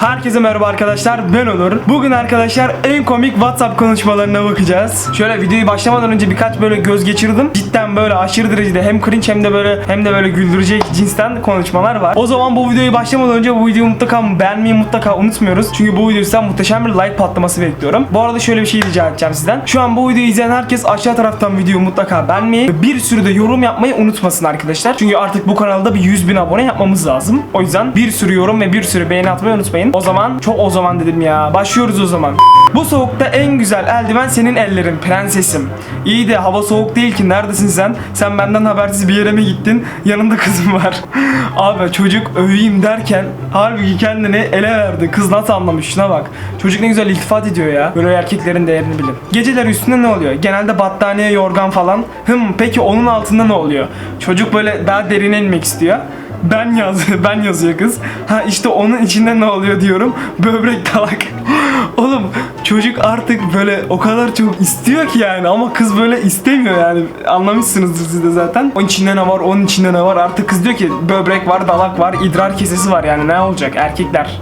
Herkese merhaba arkadaşlar ben Onur. Bugün arkadaşlar en komik WhatsApp konuşmalarına bakacağız. Şöyle videoyu başlamadan önce birkaç böyle göz geçirdim. Cidden böyle aşırı derecede hem cringe hem de böyle hem de böyle güldürecek cinsten konuşmalar var. O zaman bu videoyu başlamadan önce bu videoyu mutlaka beğenmeyi mutlaka unutmuyoruz. Çünkü bu video sizden muhteşem bir like patlaması bekliyorum. Bu arada şöyle bir şey rica edeceğim sizden. Şu an bu videoyu izleyen herkes aşağı taraftan videoyu mutlaka beğenmeyi ve bir sürü de yorum yapmayı unutmasın arkadaşlar. Çünkü artık bu kanalda bir 100 bin abone yapmamız lazım. O yüzden bir sürü yorum ve bir sürü beğeni atmayı unutmayın. O zaman çok o zaman dedim ya. Başlıyoruz o zaman. Bu soğukta en güzel eldiven senin ellerin prensesim. İyi de hava soğuk değil ki neredesin sen? Sen benden habersiz bir yere mi gittin? Yanında kızım var. Abi çocuk öveyim derken halbuki kendini ele verdi. Kız nasıl anlamış şuna bak. Çocuk ne güzel iltifat ediyor ya. Böyle erkeklerin değerini bilin. Geceler üstünde ne oluyor? Genelde battaniye, yorgan falan. Hım peki onun altında ne oluyor? Çocuk böyle daha derine inmek istiyor. Ben yaz, ben yazıyor kız. Ha işte onun içinde ne oluyor diyorum. Böbrek dalak. Oğlum çocuk artık böyle o kadar çok istiyor ki yani ama kız böyle istemiyor yani. Anlamışsınızdır siz de zaten. Onun içinde ne var, onun içinde ne var. Artık kız diyor ki böbrek var, dalak var, idrar kesesi var yani ne olacak erkekler.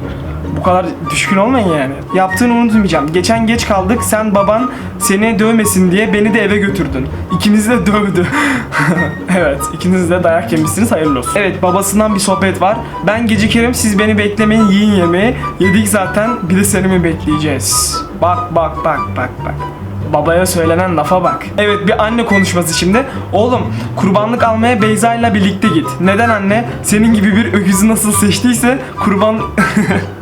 Bu kadar düşkün olmayın yani. Yaptığını unutmayacağım. Geçen geç kaldık. Sen baban seni dövmesin diye beni de eve götürdün. İkinizi de dövdü. evet, ikiniz de dayak yemişsiniz. Hayırlı olsun. Evet, babasından bir sohbet var. Ben gecikerim, siz beni beklemeyin, yiyin yemeği. Yedik zaten, bir de seni mi bekleyeceğiz? Bak, bak, bak, bak, bak. Babaya söylenen lafa bak. Evet bir anne konuşması şimdi. Oğlum kurbanlık almaya Beyza ile birlikte git. Neden anne? Senin gibi bir öküzü nasıl seçtiyse kurban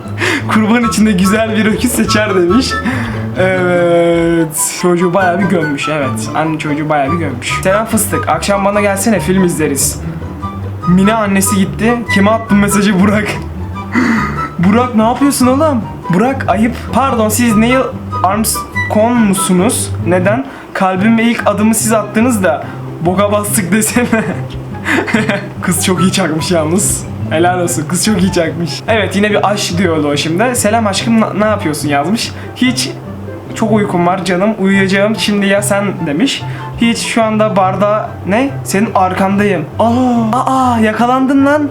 kurban içinde güzel bir öküz seçer demiş. Evet. Çocuğu bayağı bir gömmüş. Evet. Anne çocuğu bayağı bir gömmüş. Selam fıstık. Akşam bana gelsene film izleriz. Mine annesi gitti. Kime attın mesajı Burak? Burak ne yapıyorsun oğlum? Burak ayıp. Pardon siz Neil Armstrong musunuz? Neden? Kalbime ilk adımı siz attınız da boka bastık desene. Kız çok iyi çakmış yalnız. Helal olsun kız çok iyi çakmış. Evet yine bir aşk diyordu o şimdi. Selam aşkım ne yapıyorsun yazmış. Hiç çok uykum var canım uyuyacağım şimdi ya sen demiş. Hiç şu anda barda ne? Senin arkandayım. Aa, aa yakalandın lan.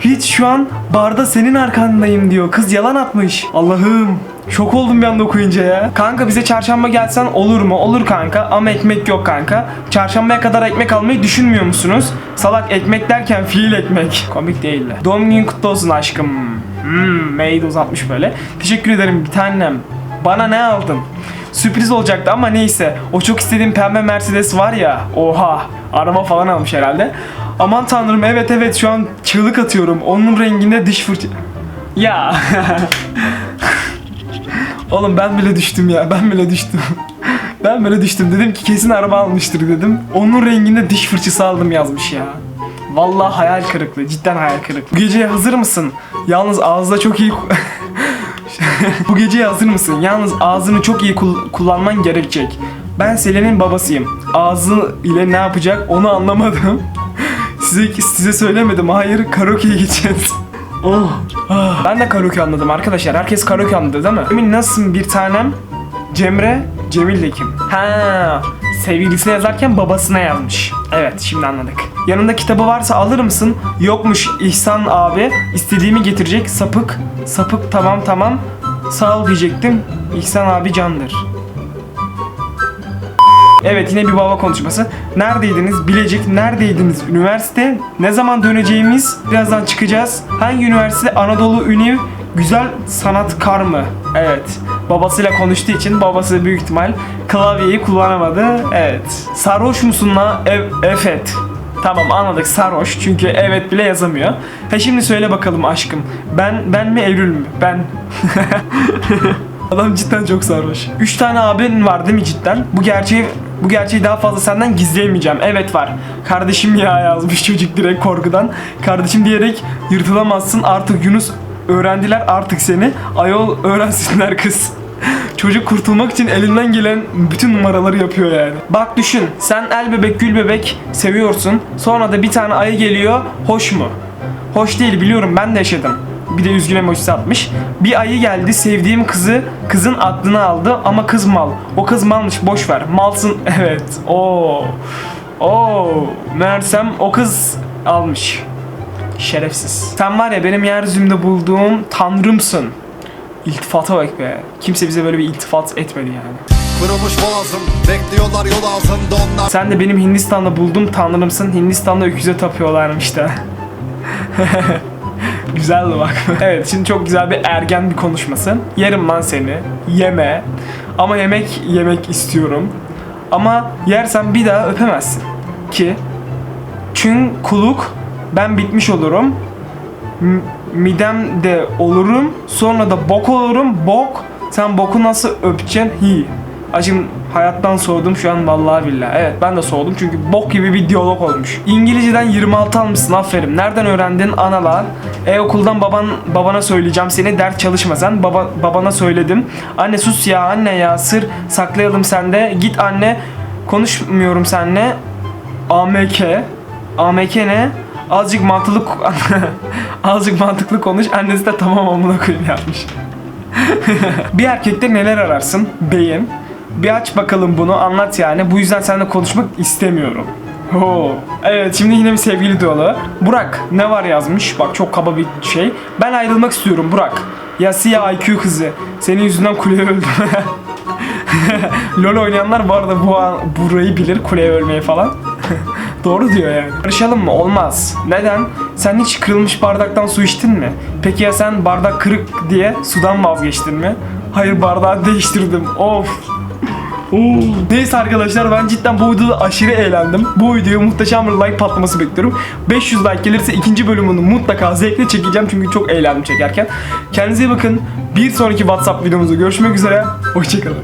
Hiç şu an barda senin arkandayım diyor. Kız yalan atmış. Allah'ım. Şok oldum bir anda okuyunca ya. Kanka bize çarşamba gelsen olur mu? Olur kanka ama ekmek yok kanka. Çarşambaya kadar ekmek almayı düşünmüyor musunuz? Salak ekmek derken fiil ekmek. Komik değil de. Doğum günün kutlu olsun aşkım. Hmm, mail uzatmış böyle. Teşekkür ederim bir tanem. Bana ne aldın? Sürpriz olacaktı ama neyse. O çok istediğim pembe Mercedes var ya. Oha. Araba falan almış herhalde. Aman tanrım evet evet şu an çığlık atıyorum. Onun renginde diş fırça... Ya. Oğlum ben bile düştüm ya. Ben bile düştüm. ben bile düştüm. Dedim ki kesin araba almıştır dedim. Onun renginde diş fırçası aldım yazmış ya. Vallahi hayal kırıklığı. Cidden hayal kırıklığı. Bu geceye hazır mısın? Yalnız ağızda çok iyi... Bu geceye hazır mısın? Yalnız ağzını çok iyi kul- kullanman gerekecek. Ben Selen'in babasıyım. Ağzı ile ne yapacak onu anlamadım. size size söylemedim. Hayır karaoke'ye gideceğiz. Ah. Ben de karaoke anladım arkadaşlar. Herkes karaoke anladı değil mi? Emin nasılsın bir tanem? Cemre, Cemil de kim? Ha, sevgilisine yazarken babasına yazmış. Evet, şimdi anladık. Yanında kitabı varsa alır mısın? Yokmuş İhsan abi. İstediğimi getirecek. Sapık. Sapık tamam tamam. Sağ ol diyecektim. İhsan abi candır. Evet yine bir baba konuşması. Neredeydiniz? Bilecik. Neredeydiniz? Üniversite. Ne zaman döneceğimiz? Birazdan çıkacağız. Hangi üniversite? Anadolu Üniv. Güzel sanat kar mı? Evet. Babasıyla konuştuğu için babası büyük ihtimal klavyeyi kullanamadı. Evet. Sarhoş musun la? Ev, evet. Tamam anladık sarhoş çünkü evet bile yazamıyor. Ha şimdi söyle bakalım aşkım. Ben ben mi Eylül mü? Ben. Adam cidden çok sarhoş. Üç tane abin var değil mi cidden? Bu gerçeği bu gerçeği daha fazla senden gizleyemeyeceğim. Evet var. Kardeşim ya yazmış çocuk direkt korkudan. Kardeşim diyerek yırtılamazsın. Artık Yunus öğrendiler artık seni. Ayol öğrensinler kız. Çocuk kurtulmak için elinden gelen bütün numaraları yapıyor yani. Bak düşün. Sen el bebek gül bebek seviyorsun. Sonra da bir tane ayı geliyor. Hoş mu? Hoş değil biliyorum ben de yaşadım. Bir de üzgün emojisi atmış. Bir ayı geldi sevdiğim kızı kızın aklını aldı ama kız mal. O kız malmış boş ver. Malsın evet. Oo. Oo. Meğersem o kız almış. Şerefsiz. Sen var ya benim yeryüzümde bulduğum tanrımsın. İltifata bak be. Kimse bize böyle bir iltifat etmedi yani. Kırılmış boğazım Bekliyorlar yol ağzında onlar Sen de benim Hindistan'da buldum tanrımsın. Hindistan'da öküze tapıyorlarmış da. Güzeldi bak. evet şimdi çok güzel bir ergen bir konuşması. Yerim lan seni. Yeme. Ama yemek yemek istiyorum. Ama yersen bir daha öpemezsin. Ki çünkü kuluk ben bitmiş olurum. M- midem de olurum. Sonra da bok olurum. Bok. Sen boku nasıl öpeceksin? Hi. Acım hayattan soğudum şu an vallahi billahi. Evet ben de soğudum çünkü bok gibi bir diyalog olmuş. İngilizceden 26 almışsın aferin. Nereden öğrendin? Anala. E okuldan baban babana söyleyeceğim seni ders çalışma sen. Baba, babana söyledim. Anne sus ya anne ya sır saklayalım sende. Git anne konuşmuyorum seninle. AMK. AMK ne? Azıcık mantıklı azıcık mantıklı konuş. Annesi de tamam amına koyayım yapmış. bir erkekte neler ararsın? Beyin. Bir aç bakalım bunu anlat yani. Bu yüzden seninle konuşmak istemiyorum. Oo. Evet şimdi yine bir sevgili dolu. Burak ne var yazmış? Bak çok kaba bir şey. Ben ayrılmak istiyorum Burak. Ya siyah IQ kızı. Senin yüzünden kuleye öldüm. LoL oynayanlar bu arada bu an, burayı bilir kuleye ölmeyi falan. Doğru diyor yani. Barışalım mı? Olmaz. Neden? Sen hiç kırılmış bardaktan su içtin mi? Peki ya sen bardak kırık diye sudan vazgeçtin mi? Hayır bardağı değiştirdim. Of. Neyse arkadaşlar ben cidden bu videoda aşırı eğlendim. Bu videoya muhteşem bir like patlaması bekliyorum. 500 like gelirse ikinci bölümünü mutlaka zevkle çekeceğim çünkü çok eğlendim çekerken. Kendinize iyi bakın. Bir sonraki WhatsApp videomuzda görüşmek üzere. Hoşçakalın.